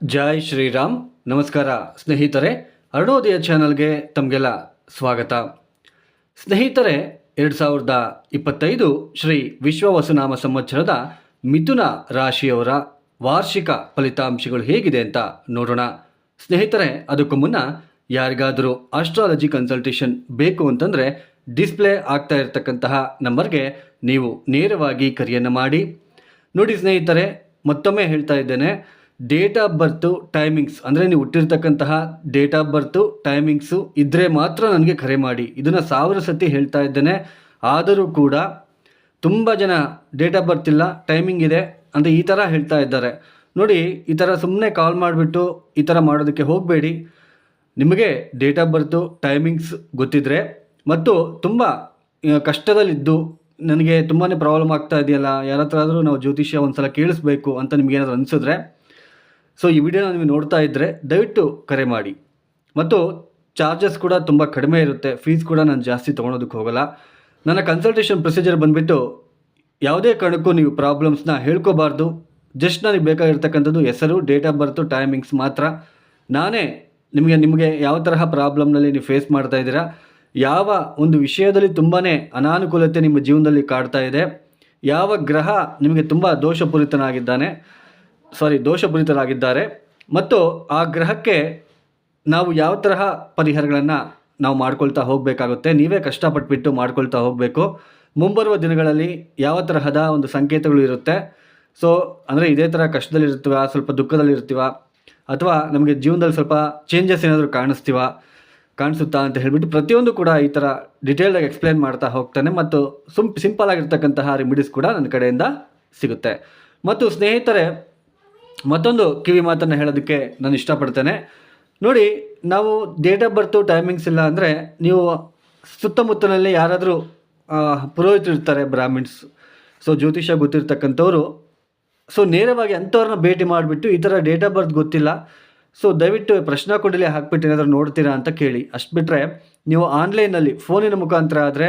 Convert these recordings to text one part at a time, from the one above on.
ಜೈ ಶ್ರೀರಾಮ್. ನಮಸ್ಕಾರ ಸ್ನೇಹಿತರೆ, ಅರುಣೋದಯ ಚಾನಲ್ಗೆ ತಮಗೆಲ್ಲ ಸ್ವಾಗತ. ಸ್ನೇಹಿತರೆ, ಎರಡು ಸಾವಿರದ ಇಪ್ಪತ್ತೈದು ಶ್ರೀ ವಿಶ್ವವಸುನಾಮ ಸಂವತ್ಸರದ ಮಿಥುನ ರಾಶಿಯವರ ವಾರ್ಷಿಕ ಫಲಿತಾಂಶಗಳು ಹೇಗಿದೆ ಅಂತ ನೋಡೋಣ. ಸ್ನೇಹಿತರೆ, ಅದಕ್ಕೂ ಮುನ್ನ ಯಾರಿಗಾದರೂ ಆಸ್ಟ್ರಾಲಜಿ ಕನ್ಸಲ್ಟೇಷನ್ ಬೇಕು ಅಂತಂದರೆ ಡಿಸ್ಪ್ಲೇ ಆಗ್ತಾ ಇರತಕ್ಕಂತಹ ನಂಬರ್ಗೆ ನೀವು ನೇರವಾಗಿ ಕರೆಯನ್ನು ಮಾಡಿ. ನೋಡಿ ಸ್ನೇಹಿತರೆ, ಮತ್ತೊಮ್ಮೆ ಹೇಳ್ತಾ ಇದ್ದೇನೆ ಡೇಟ್ ಆಫ್ ಬರ್ತು ಟೈಮಿಂಗ್ಸ್ ಅಂದರೆ ನೀವು ಹುಟ್ಟಿರ್ತಕ್ಕಂತಹ ಡೇಟ್ ಆಫ್ ಬರ್ತು ಟೈಮಿಂಗ್ಸು ಇದ್ದರೆ ಮಾತ್ರ ನನಗೆ ಕರೆ ಮಾಡಿ. ಇದನ್ನು ಸಾವಿರ ಸತಿ ಹೇಳ್ತಾ ಇದ್ದೇನೆ. ಆದರೂ ಕೂಡ ತುಂಬ ಜನ ಡೇಟ್ ಆಫ್ ಬರ್ತ್ ಇಲ್ಲ ಟೈಮಿಂಗ್ ಇದೆ ಅಂತ ಈ ಥರ ಹೇಳ್ತಾ ಇದ್ದಾರೆ. ನೋಡಿ, ಈ ಥರ ಸುಮ್ಮನೆ ಕಾಲ್ ಮಾಡಿಬಿಟ್ಟು ಈ ಥರ ಮಾಡೋದಕ್ಕೆ ಹೋಗಬೇಡಿ. ನಿಮಗೆ ಡೇಟ್ ಆಫ್ ಬರ್ತು ಟೈಮಿಂಗ್ಸ್ ಗೊತ್ತಿದ್ರೆ ಮತ್ತು ತುಂಬ ಕಷ್ಟದಲ್ಲಿದ್ದು ನನಗೆ ತುಂಬಾ ಪ್ರಾಬ್ಲಮ್ ಆಗ್ತಾ ಇದೆಯಲ್ಲ ಯಾರ ಹತ್ರ ಆದರೂ ನಾವು ಜ್ಯೋತಿಷ್ಯ ಒಂದು ಸಲ ಕೇಳಿಸ್ಬೇಕು ಅಂತ ನಿಮಗೇನಾದ್ರು ಅನಿಸಿದ್ರೆ ಸೊ ಈ ವಿಡಿಯೋನ ನೀವು ನೋಡ್ತಾ ಇದ್ದರೆ ದಯವಿಟ್ಟು ಕರೆ ಮಾಡಿ. ಮತ್ತು ಚಾರ್ಜಸ್ ಕೂಡ ತುಂಬ ಕಡಿಮೆ ಇರುತ್ತೆ. ಫೀಸ್ ಕೂಡ ನಾನು ಜಾಸ್ತಿ ತೊಗೊಳೋದಕ್ಕೆ ಹೋಗಲ್ಲ. ನನ್ನ ಕನ್ಸಲ್ಟೇಷನ್ ಪ್ರೊಸೀಜರ್ ಬಂದುಬಿಟ್ಟು ಯಾವುದೇ ಕಾರಣಕ್ಕೂ ನೀವು ಪ್ರಾಬ್ಲಮ್ಸ್ನ ಹೇಳ್ಕೋಬಾರ್ದು. ಜಸ್ಟ್ ನನಗೆ ಬೇಕಾಗಿರ್ತಕ್ಕಂಥದ್ದು ಹೆಸರು ಡೇಟ್ ಆಫ್ ಬರ್ತು ಟೈಮಿಂಗ್ಸ್ ಮಾತ್ರ. ನಾನೇ ನಿಮಗೆ ನಿಮಗೆ ಯಾವ ತರಹ ಪ್ರಾಬ್ಲಮ್ನಲ್ಲಿ ನೀವು ಫೇಸ್ ಮಾಡ್ತಾ ಇದ್ದೀರಾ? ಯಾವ ಒಂದು ವಿಷಯದಲ್ಲಿ ತುಂಬಾ ಅನಾನುಕೂಲತೆ ನಿಮ್ಮ ಜೀವನದಲ್ಲಿ ಕಾಡ್ತಾ ಇದೆ? ಯಾವ ಗ್ರಹ ನಿಮಗೆ ತುಂಬ ದೋಷಪೂರಿತನಾಗಿದ್ದಾನೆ? ಸಾರಿ, ದೋಷಪೂರಿತರಾಗಿದ್ದಾರೆ. ಮತ್ತು ಆ ಗ್ರಹಕ್ಕೆ ನಾವು ಯಾವ ತರಹ ಪರಿಹಾರಗಳನ್ನು ನಾವು ಮಾಡ್ಕೊಳ್ತಾ ಹೋಗಬೇಕಾಗುತ್ತೆ, ನೀವೇ ಕಷ್ಟಪಟ್ಬಿಟ್ಟು ಮಾಡ್ಕೊಳ್ತಾ ಹೋಗಬೇಕು. ಮುಂಬರುವ ದಿನಗಳಲ್ಲಿ ಯಾವ ತರಹದ ಒಂದು ಸಂಕೇತಗಳು ಇರುತ್ತೆ? ಸೊ ಅಂದರೆ ಇದೇ ಥರ ಕಷ್ಟದಲ್ಲಿರ್ತೀವ ಸ್ವಲ್ಪ ದುಃಖದಲ್ಲಿರ್ತೀವ ಅಥವಾ ನಮಗೆ ಜೀವನದಲ್ಲಿ ಸ್ವಲ್ಪ ಚೇಂಜಸ್ ಏನಾದರೂ ಕಾಣಿಸ್ತೀವ, ಕಾಣಿಸುತ್ತಾ ಅಂತ ಹೇಳಿಬಿಟ್ಟು ಪ್ರತಿಯೊಂದು ಕೂಡ ಈ ಥರ ಡಿಟೇಲ್ಡಾಗಿ ಎಕ್ಸ್ಪ್ಲೇನ್ ಮಾಡ್ತಾ ಹೋಗ್ತಾನೆ. ಮತ್ತು ಸುಮ್ ಸಿಂಪಲ್ ಆಗಿರ್ತಕ್ಕಂತಹ ರೆಮಿಡೀಸ್ ಕೂಡ ನನ್ನ ಕಡೆಯಿಂದ ಸಿಗುತ್ತೆ. ಮತ್ತು ಸ್ನೇಹಿತರೆ ಮತ್ತೊಂದು ಕಿವಿ ಮಾತನ್ನು ಹೇಳೋದಕ್ಕೆ ನಾನು ಇಷ್ಟಪಡ್ತೇನೆ. ನೋಡಿ, ನಾವು ಡೇಟ್ ಆಫ್ ಬರ್ತು ಟೈಮಿಂಗ್ಸ್ ಇಲ್ಲ ಅಂದರೆ ನೀವು ಸುತ್ತಮುತ್ತಲಲ್ಲಿ ಯಾರಾದರೂ ಇರ್ತಾರೆ, ಬ್ರಾಹ್ಮಿಣ್ಸ್. ಸೊ ಜ್ಯೋತಿಷ ಗೊತ್ತಿರ್ತಕ್ಕಂಥವ್ರು. ಸೊ ನೇರವಾಗಿ ಅಂಥವ್ರನ್ನ ಭೇಟಿ ಮಾಡಿಬಿಟ್ಟು ಈ ಥರ ಡೇಟ್ ಆಫ್ ಬರ್ತ್ ಗೊತ್ತಿಲ್ಲ. ಸೊ ದಯವಿಟ್ಟು ಪ್ರಶ್ನಾ ಕೊಡಲಿ ಹಾಕ್ಬಿಟ್ಟು ಏನಾದರೂ ನೋಡ್ತೀರಾ ಅಂತ ಕೇಳಿ. ಅಷ್ಟು ಬಿಟ್ಟರೆ ನೀವು ಆನ್ಲೈನಲ್ಲಿ ಫೋನಿನ ಮುಖಾಂತರ ಆದರೆ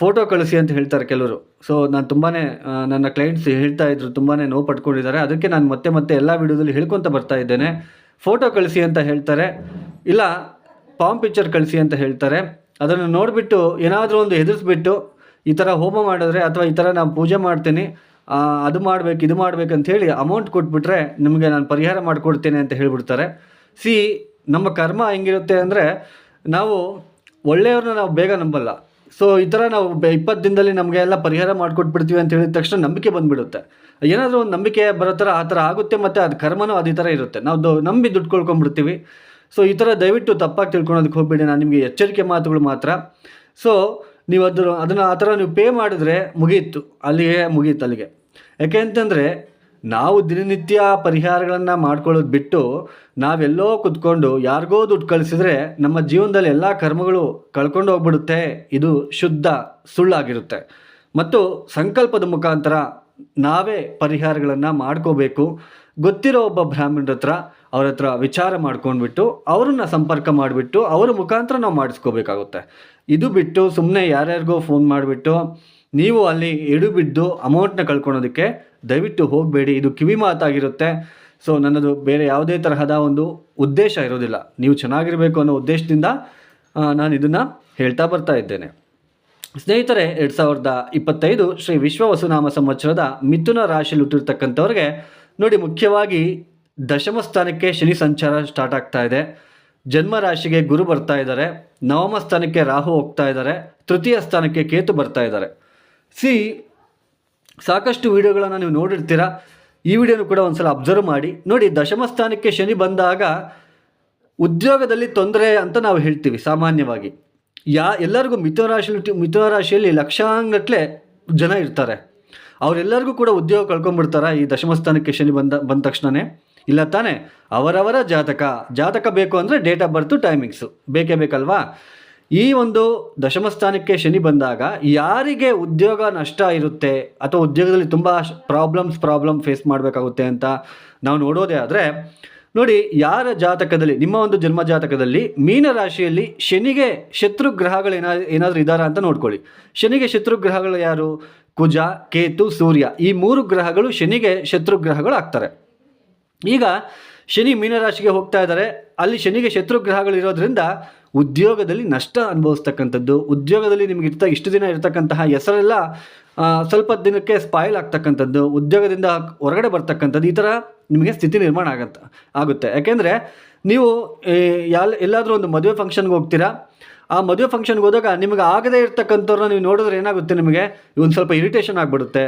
ಫೋಟೋ ಕಳಿಸಿ ಅಂತ ಹೇಳ್ತಾರೆ ಕೆಲವರು. ಸೊ ನಾನು ತುಂಬಾ ನನ್ನ ಕ್ಲೈಂಟ್ಸ್ ಹೇಳ್ತಾ ಇದ್ರು ತುಂಬಾ ನೋವು ಪಡ್ಕೊಂಡಿದ್ದಾರೆ ಅದಕ್ಕೆ ನಾನು ಮತ್ತೆ ಮತ್ತೆ ಎಲ್ಲ ವಿಡಿಯೋದಲ್ಲಿ ಹೇಳ್ಕೊತ ಬರ್ತಾ ಇದ್ದೇನೆ. ಫೋಟೋ ಕಳಿಸಿ ಅಂತ ಹೇಳ್ತಾರೆ. ಇಲ್ಲ ಪಾಮ್ ಪಿಕ್ಚರ್ ಕಳಿಸಿ ಅಂತ ಹೇಳ್ತಾರೆ. ಅದನ್ನು ನೋಡಿಬಿಟ್ಟು ಏನಾದರೂ ಒಂದು ಹೆದರಿಸ್ಬಿಟ್ಟು ಈ ಥರ ಹೋಮ ಮಾಡಿದ್ರೆ ಅಥವಾ ಈ ಥರ ನಾನು ಪೂಜೆ ಮಾಡ್ತೀನಿ ಅದು ಮಾಡ್ಬೇಕು, ಇದು ಮಾಡ್ಬೇಕಂತ ಹೇಳಿ ಅಮೌಂಟ್ ಕೊಟ್ಬಿಟ್ರೆ ನಿಮಗೆ ನಾನು ಪರಿಹಾರ ಮಾಡಿಕೊಡ್ತೇನೆ ಅಂತ ಹೇಳಿಬಿಡ್ತಾರೆ. ಸಿ ನಮ್ಮ ಕರ್ಮ ಹೆಂಗಿರುತ್ತೆ ಅಂದರೆ ನಾವು ಒಳ್ಳೆಯವ್ರನ್ನ ನಾವು ಬೇಗ ನಂಬಲ್ಲ. ಸೊ ಈ ಥರ ನಾವು ಇಪ್ಪತ್ತು ದಿನದಲ್ಲಿ ನಮಗೆ ಎಲ್ಲ ಪರಿಹಾರ ಮಾಡಿಕೊಟ್ಬಿಡ್ತೀವಿ ಅಂತ ಹೇಳಿದ ತಕ್ಷಣ ನಂಬಿಕೆ ಬಂದುಬಿಡುತ್ತೆ. ಏನಾದರೂ ಒಂದು ನಂಬಿಕೆ ಬರೋ ಥರ ಆ ಥರ ಆಗುತ್ತೆ ಮತ್ತು ಅದು ಕರ್ಮನೂ ಅದೇ ಥರ ಇರುತ್ತೆ. ನಾವು ನಂಬಿ ದುಡ್ಡು ಕೊಳ್ಕೊಂಡ್ಬಿಡ್ತೀವಿ. ಸೊ ಈ ಥರ ದಯವಿಟ್ಟು ತಪ್ಪಾಗಿ ತಿಳ್ಕೊಳೋದಕ್ಕೆ ಹೋಗ್ಬೇಡಿ. ನಾನು ನಿಮಗೆ ಎಚ್ಚರಿಕೆ ಮಾತುಗಳು ಮಾತ್ರ. ಸೊ ನೀವು ಅದನ್ನು ಅದನ್ನು ಆ ಥರ ನೀವು ಪೇ ಮಾಡಿದ್ರೆ ಮುಗಿಯಿತು ಅಲ್ಲಿಗೆ ಮುಗೀತು ಅಲ್ಲಿಗೆ. ಯಾಕೆ ಅಂತಂದರೆ ನಾವು ದಿನನಿತ್ಯ ಪರಿಹಾರಗಳನ್ನು ಮಾಡ್ಕೊಳ್ಳೋದು ಬಿಟ್ಟು ನಾವೆಲ್ಲೋ ಕುತ್ಕೊಂಡು ಯಾರಿಗೋ ದುಡ್ಡು ಕಳಿಸಿದ್ರೆ ನಮ್ಮ ಜೀವನದಲ್ಲಿ ಎಲ್ಲ ಕರ್ಮಗಳು ಕಳ್ಕೊಂಡು ಹೋಗ್ಬಿಡುತ್ತೆ. ಇದು ಶುದ್ಧ ಸುಳ್ಳಾಗಿರುತ್ತೆ. ಮತ್ತು ಸಂಕಲ್ಪದ ಮುಖಾಂತರ ನಾವೇ ಪರಿಹಾರಗಳನ್ನು ಮಾಡ್ಕೋಬೇಕು. ಗೊತ್ತಿರೋ ಒಬ್ಬ ಬ್ರಾಹ್ಮಣರ ಹತ್ರ ಅವ್ರ ಹತ್ರ ವಿಚಾರ ಮಾಡ್ಕೊಂಡ್ಬಿಟ್ಟು ಅವ್ರನ್ನ ಸಂಪರ್ಕ ಮಾಡಿಬಿಟ್ಟು ಅವರ ಮುಖಾಂತರ ನಾವು ಮಾಡಿಸ್ಕೋಬೇಕಾಗುತ್ತೆ. ಇದು ಬಿಟ್ಟು ಸುಮ್ಮನೆ ಯಾರ್ಯಾರಿಗೋ ಫೋನ್ ಮಾಡಿಬಿಟ್ಟು ನೀವು ಅಲ್ಲಿ ಎಡು ಬಿದ್ದು ಅಮೌಂಟ್ನ ಕಳ್ಕೊಳೋದಕ್ಕೆ ದಯವಿಟ್ಟು ಹೋಗಬೇಡಿ. ಇದು ಕಿವಿ ಮಾತಾಗಿರುತ್ತೆ. ಸೊ ನನ್ನದು ಬೇರೆ ಯಾವುದೇ ತರಹದ ಒಂದು ಉದ್ದೇಶ ಇರೋದಿಲ್ಲ. ನೀವು ಚೆನ್ನಾಗಿರಬೇಕು ಅನ್ನೋ ಉದ್ದೇಶದಿಂದ ನಾನು ಇದನ್ನು ಹೇಳ್ತಾ ಬರ್ತಾ ಇದ್ದೇನೆ. ಸ್ನೇಹಿತರೆ, ಎರಡು ಸಾವಿರದ ಇಪ್ಪತ್ತೈದು ಶ್ರೀ ವಿಶ್ವ ವಸುನಾಮ ಸಂವತ್ಸರದ ಮಿಥುನ ರಾಶಿಯಲ್ಲಿ ಹುಟ್ಟಿರ್ತಕ್ಕಂಥವ್ರಿಗೆ ನೋಡಿ, ಮುಖ್ಯವಾಗಿ ದಶಮ ಸ್ಥಾನಕ್ಕೆ ಶನಿ ಸಂಚಾರ ಸ್ಟಾರ್ಟ್ ಆಗ್ತಾ ಇದೆ. ಜನ್ಮ ರಾಶಿಗೆ ಗುರು ಬರ್ತಾ ಇದ್ದಾರೆ. ನವಮ ಸ್ಥಾನಕ್ಕೆ ರಾಹು ಹೋಗ್ತಾ ಇದ್ದಾರೆ. ತೃತೀಯ ಸ್ಥಾನಕ್ಕೆ ಕೇತು ಬರ್ತಾ ಇದ್ದಾರೆ. ಸಿ, ಸಾಕಷ್ಟು ವಿಡಿಯೋಗಳನ್ನು ನೀವು ನೋಡಿರ್ತೀರಾ? ಈ ವಿಡಿಯೋನು ಕೂಡ ಒಂದು ಸಲ ಅಬ್ಸರ್ವ್ ಮಾಡಿ. ನೋಡಿ, ದಶಮ ಸ್ಥಾನಕ್ಕೆ ಶನಿ ಬಂದಾಗ ಉದ್ಯೋಗದಲ್ಲಿ ತೊಂದರೆ ಅಂತ ನಾವು ಹೇಳ್ತೀವಿ ಸಾಮಾನ್ಯವಾಗಿ. ಯಾ, ಎಲ್ಲರಿಗೂ ಮಿಥುನ ರಾಶಿಯಲ್ಲಿ ಮಿಥುನ ರಾಶಿಯಲ್ಲಿ ಲಕ್ಷಾಂಗಟ್ಲೆ ಜನ ಇರ್ತಾರೆ. ಅವರೆಲ್ಲರಿಗೂ ಕೂಡ ಉದ್ಯೋಗ ಕಳ್ಕೊಂಡ್ಬಿಡ್ತಾರ ಈ ದಶಮ ಸ್ಥಾನಕ್ಕೆ ಶನಿ ಬಂದ ಬಂದ ತಕ್ಷಣವೇ ಇಲ್ಲ ತಾನೇ? ಅವರವರ ಜಾತಕ. ಜಾತಕ ಬೇಕು ಅಂದರೆ ಡೇಟ್ ಆಫ್ ಬರ್ತು ಟೈಮಿಂಗ್ಸು ಬೇಕೇ ಬೇಕಲ್ವಾ? ಈ ಒಂದು ದಶಮ ಸ್ಥಾನಕ್ಕೆ ಶನಿ ಬಂದಾಗ ಯಾರಿಗೆ ಉದ್ಯೋಗ ನಷ್ಟ ಇರುತ್ತೆ ಅಥವಾ ಉದ್ಯೋಗದಲ್ಲಿ ತುಂಬ ಪ್ರಾಬ್ಲಮ್ಸ್ ಪ್ರಾಬ್ಲಮ್ ಫೇಸ್ ಮಾಡಬೇಕಾಗುತ್ತೆ ಅಂತ ನಾವು ನೋಡೋದೇ ಆದರೆ, ನೋಡಿ, ಯಾರ ಜಾತಕದಲ್ಲಿ, ನಿಮ್ಮ ಒಂದು ಜನ್ಮ ಜಾತಕದಲ್ಲಿ ಮೀನ ರಾಶಿಯಲ್ಲಿ ಶನಿಗೆ ಶತ್ರು ಗ್ರಹಗಳು ಏನ ಏನಾದರೂ ಇದ್ದಾರಾ ಅಂತ ನೋಡ್ಕೊಳ್ಳಿ. ಶನಿಗೆ ಶತ್ರು ಗ್ರಹಗಳು ಯಾರು? ಕುಜ, ಕೇತು, ಸೂರ್ಯ. ಈ ಮೂರು ಗ್ರಹಗಳು ಶನಿಗೆ ಶತ್ರು ಗ್ರಹಗಳು ಆಗ್ತಾರೆ. ಈಗ ಶನಿ ಮೀನರಾಶಿಗೆ ಹೋಗ್ತಾ ಇದ್ದಾರೆ ಅಲ್ಲಿ ಶನಿಗೆ ಶತ್ರು ಗ್ರಹಗಳು ಇರೋದ್ರಿಂದ ಉದ್ಯೋಗದಲ್ಲಿ ನಷ್ಟ ಅನುಭವಿಸ್ತಕ್ಕಂಥದ್ದು, ಉದ್ಯೋಗದಲ್ಲಿ ನಿಮಗೆ ಇರ್ತ, ಇಷ್ಟು ದಿನ ಇರತಕ್ಕಂತಹ ಹೆಸರೆಲ್ಲ ಸ್ವಲ್ಪ ದಿನಕ್ಕೆ ಸ್ಪಾಯ್ಲ್ ಆಗ್ತಕ್ಕಂಥದ್ದು, ಉದ್ಯೋಗದಿಂದ ಹೊರಗಡೆ ಬರ್ತಕ್ಕಂಥದ್ದು, ಈ ಥರ ನಿಮಗೆ ಸ್ಥಿತಿ ನಿರ್ಮಾಣ ಆಗತ್ತೆ ಆಗುತ್ತೆ. ಯಾಕೆಂದರೆ, ನೀವು ಯಾಲ್, ಎಲ್ಲಾದರೂ ಒಂದು ಮದುವೆ ಫಂಕ್ಷನ್ಗೆ ಹೋಗ್ತೀರಾ ಆ ಮದುವೆ ಫಂಕ್ಷನ್ಗೆ ಹೋದಾಗ ನಿಮಗೆ ಆಗದೇ ಇರ್ತಕ್ಕಂಥವ್ರನ್ನ ನೀವು ನೋಡಿದ್ರೆ ಏನಾಗುತ್ತೆ ನಿಮಗೆ? ಒಂದು ಸ್ವಲ್ಪ ಇರಿಟೇಷನ್ ಆಗಿಬಿಡುತ್ತೆ.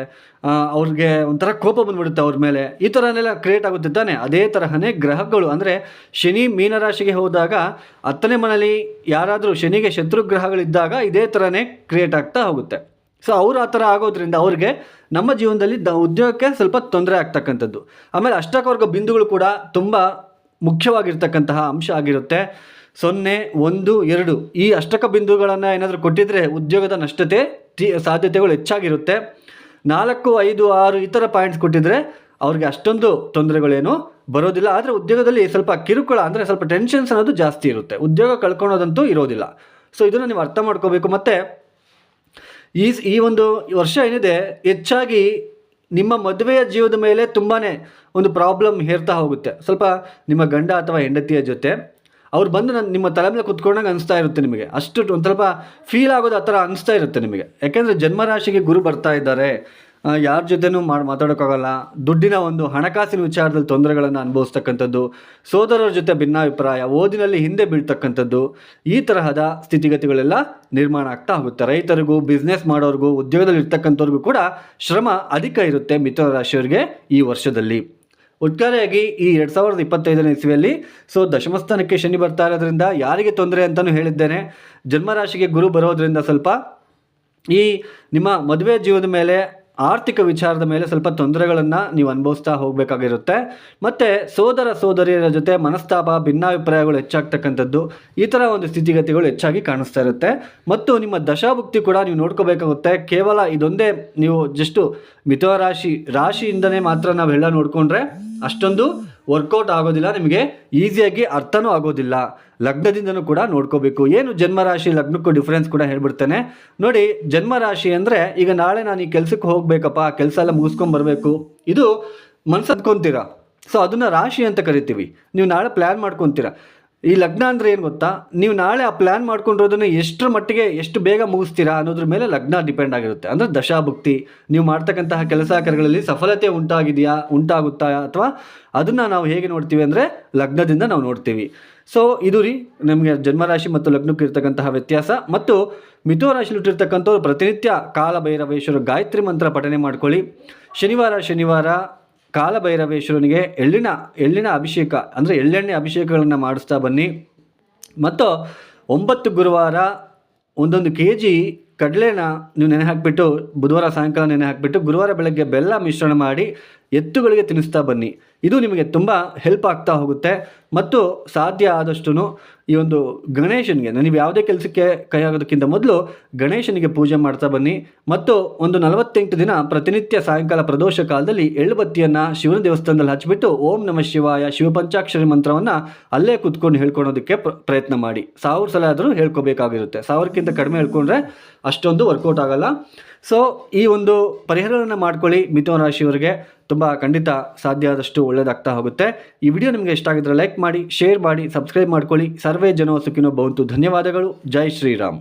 ಅವ್ರಿಗೆ ಒಂಥರ ಕೋಪ ಬಂದ್ಬಿಡುತ್ತೆ ಅವ್ರ ಮೇಲೆ. ಈ ಥರನೆಲ್ಲ ಕ್ರಿಯೇಟ್ ಆಗುತ್ತೆ ತಾನೆ? ಅದೇ ತರಹನೇ ಗ್ರಹಗಳು. ಅಂದರೆ ಶನಿ ಮೀನರಾಶಿಗೆ ಹೋದಾಗ ಹತ್ತನೇ ಮನೇಲಿ ಯಾರಾದರೂ ಶನಿಗೆ ಶತ್ರು ಗ್ರಹಗಳಿದ್ದಾಗ ಇದೇ ಥರನೇ ಕ್ರಿಯೇಟ್ ಆಗ್ತಾ ಹೋಗುತ್ತೆ. ಸೊ ಅವರು ಆ ಥರ ಆಗೋದ್ರಿಂದ ಅವ್ರಿಗೆ ನಮ್ಮ ಜೀವನದಲ್ಲಿ ದ ಉದ್ಯೋಗಕ್ಕೆ ಸ್ವಲ್ಪ ತೊಂದರೆ ಆಗ್ತಕ್ಕಂಥದ್ದು. ಆಮೇಲೆ ಅಷ್ಟಕವರ್ಗ ಬಿಂದುಗಳು ಕೂಡ ತುಂಬ ಮುಖ್ಯವಾಗಿರ್ತಕ್ಕಂತಹ ಅಂಶ ಆಗಿರುತ್ತೆ. ಸೊನ್ನೆ, ಒಂದು, ಎರಡು. ಈ ಅಷ್ಟಕ ಬಿಂದುಗಳನ್ನು ಏನಾದರೂ ಕೊಟ್ಟಿದ್ರೆ ಉದ್ಯೋಗದ ನಷ್ಟತೆ ಸಾಧ್ಯತೆಗಳು ಹೆಚ್ಚಾಗಿರುತ್ತೆ. ನಾಲ್ಕು, ಐದು, ಆರು ಥರ ಪಾಯಿಂಟ್ಸ್ ಕೊಟ್ಟಿದ್ರೆ ಅವ್ರಿಗೆ ಅಷ್ಟೊಂದು ತೊಂದರೆಗಳೇನು ಬರೋದಿಲ್ಲ. ಆದರೆ ಉದ್ಯೋಗದಲ್ಲಿ ಸ್ವಲ್ಪ ಕಿರುಕುಳ ಅಂದರೆ ಸ್ವಲ್ಪ ಟೆನ್ಷನ್ಸ್ ಅನ್ನೋದು ಜಾಸ್ತಿ ಇರುತ್ತೆ. ಉದ್ಯೋಗ ಕಳ್ಕೊಳೋದಂತೂ ಇರೋದಿಲ್ಲ. ಸೊ ಇದನ್ನು ನೀವು ಅರ್ಥ ಮಾಡ್ಕೋಬೇಕು. ಮತ್ತು ಈ ಈ ಒಂದು ವರ್ಷ ಏನಿದೆ, ಹೆಚ್ಚಾಗಿ ನಿಮ್ಮ ಮದುವೆಯ ಜೀವದ ಮೇಲೆ ತುಂಬಾ ಒಂದು ಪ್ರಾಬ್ಲಮ್ ಹೇರ್ತಾ ಹೋಗುತ್ತೆ. ಸ್ವಲ್ಪ ನಿಮ್ಮ ಗಂಡ ಅಥವಾ ಹೆಂಡತಿಯ ಜೊತೆ. ಅವ್ರು ಬಂದು ನನ್ನ ನಿಮ್ಮ ತಲೆ ಮೇಲೆ ಕುತ್ಕೊಂಡಾಗ ಅನಿಸ್ತಾ ಇರುತ್ತೆ ನಿಮಗೆ. ಅಷ್ಟು ಒಂದು ಸ್ವಲ್ಪ ಫೀಲ್ ಆಗೋದು ಆ ಥರ ಅನಿಸ್ತಾ ಇರುತ್ತೆ ನಿಮಗೆ. ಯಾಕೆಂದರೆ ಜನ್ಮರಾಶಿಗೆ ಗುರು ಬರ್ತಾ ಇದ್ದಾರೆ. ಯಾರ ಜೊತೆನೂ ಮಾಡಿ ಮಾತಾಡೋಕ್ಕಾಗಲ್ಲ. ದುಡ್ಡಿನ ಒಂದು ಹಣಕಾಸಿನ ವಿಚಾರದಲ್ಲಿ ತೊಂದರೆಗಳನ್ನು ಅನುಭವಿಸ್ತಕ್ಕಂಥದ್ದು, ಸೋದರರ ಜೊತೆ ಭಿನ್ನಾಭಿಪ್ರಾಯ, ಓದಿನಲ್ಲಿ ಹಿಂದೆ ಬೀಳ್ತಕ್ಕಂಥದ್ದು, ಈ ತರಹದ ಸ್ಥಿತಿಗತಿಗಳೆಲ್ಲ ನಿರ್ಮಾಣ ಆಗ್ತಾ ಹೋಗುತ್ತೆ. ರೈತರಿಗೂ ಬಿಸ್ನೆಸ್ ಮಾಡೋರಿಗೂ ಉದ್ಯೋಗದಲ್ಲಿ ಇರ್ತಕ್ಕಂಥವ್ರಿಗೂ ಕೂಡ ಶ್ರಮ ಅಧಿಕ ಇರುತ್ತೆ ಮಿಥುನ ರಾಶಿಯವರಿಗೆ ಈ ವರ್ಷದಲ್ಲಿ. ಒಟ್ಟಾರೆಯಾಗಿ ಈ ಎರಡು ಸಾವಿರದ ಇಪ್ಪತ್ತೈದನೇ ಇಸ್ವಿಯಲ್ಲಿ. ಸೊ ದಶಮಸ್ಥಾನಕ್ಕೆ ಶನಿ ಬರ್ತಾ ಇರೋದ್ರಿಂದ ಯಾರಿಗೆ ತೊಂದರೆ ಅಂತಲೂ ಹೇಳಿದ್ದೇನೆ. ಜನ್ಮರಾಶಿಗೆ ಗುರು ಬರೋದ್ರಿಂದ ಸ್ವಲ್ಪ ಈ ನಿಮ್ಮ ಮದುವೆ ಜೀವನದ ಮೇಲೆ ಆರ್ಥಿಕ ವಿಚಾರದ ಮೇಲೆ ಸ್ವಲ್ಪ ತೊಂದರೆಗಳನ್ನು ನೀವು ಅನುಭವಿಸ್ತಾ ಹೋಗಬೇಕಾಗಿರುತ್ತೆ. ಮತ್ತು ಸೋದರ, ಸೋದರಿಯರ ಜೊತೆ ಮನಸ್ತಾಪ, ಭಿನ್ನಾಭಿಪ್ರಾಯಗಳು ಹೆಚ್ಚಾಗ್ತಕ್ಕಂಥದ್ದು, ಈ ಥರ ಒಂದು ಸ್ಥಿತಿಗತಿಗಳು ಹೆಚ್ಚಾಗಿ ಕಾಣಿಸ್ತಾ ಇರುತ್ತೆ. ಮತ್ತು ನಿಮ್ಮ ದಶಾಭುಕ್ತಿ ಕೂಡ ನೀವು ನೋಡ್ಕೋಬೇಕಾಗುತ್ತೆ. ಕೇವಲ ಇದೊಂದೇ ನೀವು ಜಸ್ಟು ಮಿಥುನ ರಾಶಿ, ರಾಶಿಯಿಂದನೇ ಮಾತ್ರ ನಾವೆಲ್ಲ ನೋಡಿಕೊಂಡ್ರೆ ಅಷ್ಟೊಂದು ವರ್ಕೌಟ್ ಆಗೋದಿಲ್ಲ. ನಿಮಗೆ ಈಸಿಯಾಗಿ ಅರ್ಥನೂ ಆಗೋದಿಲ್ಲ. ಲಗ್ನದಿಂದನೂ ಕೂಡ ನೋಡ್ಕೋಬೇಕು. ಏನು ಜನ್ಮರಾಶಿ ಲಗ್ನಕ್ಕೂ ಡಿಫ್ರೆನ್ಸ್ ಕೂಡ ಹೇಳ್ಬಿಡ್ತೇನೆ. ನೋಡಿ, ಜನ್ಮರಾಶಿ ಅಂದರೆ ಈಗ ನಾಳೆ ನಾನು ಈ ಕೆಲಸಕ್ಕೆ ಹೋಗಬೇಕಪ್ಪ, ಕೆಲಸ ಎಲ್ಲ ಮುಗಿಸ್ಕೊಂಬರ್ಬೇಕು ಇದು ಮನ್ಸು ಅದ್ಕೊಂತೀರ ಸೊ ಅದನ್ನು ರಾಶಿ ಅಂತ ಕರಿತೀವಿ. ನೀವು ನಾಳೆ ಪ್ಲ್ಯಾನ್ ಮಾಡ್ಕೊತೀರಾ. ಈ ಲಗ್ನ ಅಂದರೆ ಏನು ಗೊತ್ತಾ? ನೀವು ನಾಳೆ ಆ ಪ್ಲ್ಯಾನ್ ಮಾಡ್ಕೊಂಡಿರೋದನ್ನು ಎಷ್ಟರ ಮಟ್ಟಿಗೆ ಎಷ್ಟು ಬೇಗ ಮುಗಿಸ್ತೀರಾ ಅನ್ನೋದ್ರ ಮೇಲೆ ಲಗ್ನ ಡಿಪೆಂಡ್ ಆಗಿರುತ್ತೆ. ಅಂದರೆ ದಶಾಭುಕ್ತಿ, ನೀವು ಮಾಡ್ತಕ್ಕಂತಹ ಕೆಲಸ ಕಾರ್ಯಗಳಲ್ಲಿ ಸಫಲತೆ ಉಂಟಾಗಿದೆಯಾ, ಉಂಟಾಗುತ್ತಾ ಅಥವಾ ಅದನ್ನು ನಾವು ಹೇಗೆ ನೋಡ್ತೀವಿ ಅಂದರೆ ಲಗ್ನದಿಂದ ನಾವು ನೋಡ್ತೀವಿ. ಸೊ ಇದು ರೀ ನಿಮಗೆ ಜನ್ಮರಾಶಿ ಮತ್ತು ಲಗ್ನಕ್ಕೆ ಇರ್ತಕ್ಕಂತಹ ವ್ಯತ್ಯಾಸ. ಮತ್ತು ಮಿಥುನ ರಾಶಿಲಿಟ್ಟಿರ್ತಕ್ಕಂಥವ್ರು ಪ್ರತಿನಿತ್ಯ ಕಾಲಭೈರವೇಶ್ವರ ಗಾಯತ್ರಿ ಮಂತ್ರ ಪಠನೆ ಮಾಡ್ಕೊಳ್ಳಿ. ಶನಿವಾರ ಶನಿವಾರ ಕಾಲಭೈರವೇಶ್ವರನಿಗೆ ಎಳ್ಳಿನ ಎಳ್ಳಿನ ಅಭಿಷೇಕ, ಅಂದರೆ ಎಳ್ಳೆಣ್ಣೆ ಅಭಿಷೇಕಗಳನ್ನು ಮಾಡಿಸ್ತಾ ಬನ್ನಿ. ಮತ್ತು ಒಂಬತ್ತು ಗುರುವಾರ ಒಂದೊಂದು ಕೆ ಜಿ ಕಡಲೆನ ನೀವು ನೆನೆ ಹಾಕಿಬಿಟ್ಟು, ಬುಧವಾರ ಸಾಯಂಕಾಲ ನೆನೆ ಹಾಕಿಬಿಟ್ಟು, ಗುರುವಾರ ಬೆಳಗ್ಗೆ ಬೆಲ್ಲ ಮಿಶ್ರಣ ಮಾಡಿ ಎತ್ತುಗಳಿಗೆ ತಿನ್ನಿಸ್ತಾ ಬನ್ನಿ. ಇದು ನಿಮಗೆ ತುಂಬ ಹೆಲ್ಪ್ ಆಗ್ತಾ ಹೋಗುತ್ತೆ. ಮತ್ತು ಸಾಧ್ಯ ಆದಷ್ಟು ಈ ಒಂದು ಗಣೇಶನಿಗೆ ನೀವು ಯಾವುದೇ ಕೆಲಸಕ್ಕೆ ಕೈ ಆಗೋದಕ್ಕಿಂತ ಮೊದಲು ಗಣೇಶನಿಗೆ ಪೂಜೆ ಮಾಡ್ತಾ ಬನ್ನಿ. ಮತ್ತು ಒಂದು ನಲವತ್ತೆಂಟು ದಿನ ಪ್ರತಿನಿತ್ಯ ಸಾಯಂಕಾಲ ಪ್ರದೋಷ ಕಾಲದಲ್ಲಿ ಎಳ್ಳುಬತ್ತಿಯನ್ನು ಶಿವನ ದೇವಸ್ಥಾನದಲ್ಲಿ ಹಚ್ಚಿಬಿಟ್ಟು ಓಂ ನಮಃ ಶಿವಾಯ ಶಿವ ಪಂಚಾಕ್ಷರಿ ಮಂತ್ರವನ್ನು ಅಲ್ಲೇ ಕೂತ್ಕೊಂಡು ಹೇಳ್ಕೊಳೋದಕ್ಕೆ ಪ್ರ- ಪ್ರಯತ್ನ ಮಾಡಿ. ಸಾವಿರ ಸಲ ಆದರೂ ಹೇಳ್ಕೋಬೇಕಾಗಿರುತ್ತೆ. ಸಾವಿರಕ್ಕಿಂತ ಕಡಿಮೆ ಹೇಳ್ಕೊಂಡ್ರೆ ಅಷ್ಟೊಂದು ವರ್ಕೌಟ್ ಆಗಲ್ಲ. ಸೊ ಈ ಒಂದು ಪರಿಹಾರವನ್ನು ಮಾಡ್ಕೊಳ್ಳಿ ಮಿಥುನ ರಾಶಿಯವರಿಗೆ. ತುಂಬ ಖಂಡಿತ ಸಾಧ್ಯ ಆದಷ್ಟು ಒಳ್ಳೆಯದಾಗ್ತಾ ಹೋಗುತ್ತೆ. ಈ ವಿಡಿಯೋ ನಿಮಗೆ ಇಷ್ಟ ಆಗಿದ್ರೆ ಲೈಕ್ ಮಾಡಿ, ಶೇರ್ ಮಾಡಿ, ಸಬ್ಸ್ಕ್ರೈಬ್ ಮಾಡ್ಕೊಳ್ಳಿ. ಸರ್ವೇ ಜನೋ ಸುಖಿನೋ ಬಹುಂತು ಧನ್ಯವಾದಗಳು. ಜೈ ಶ್ರೀರಾಮ್.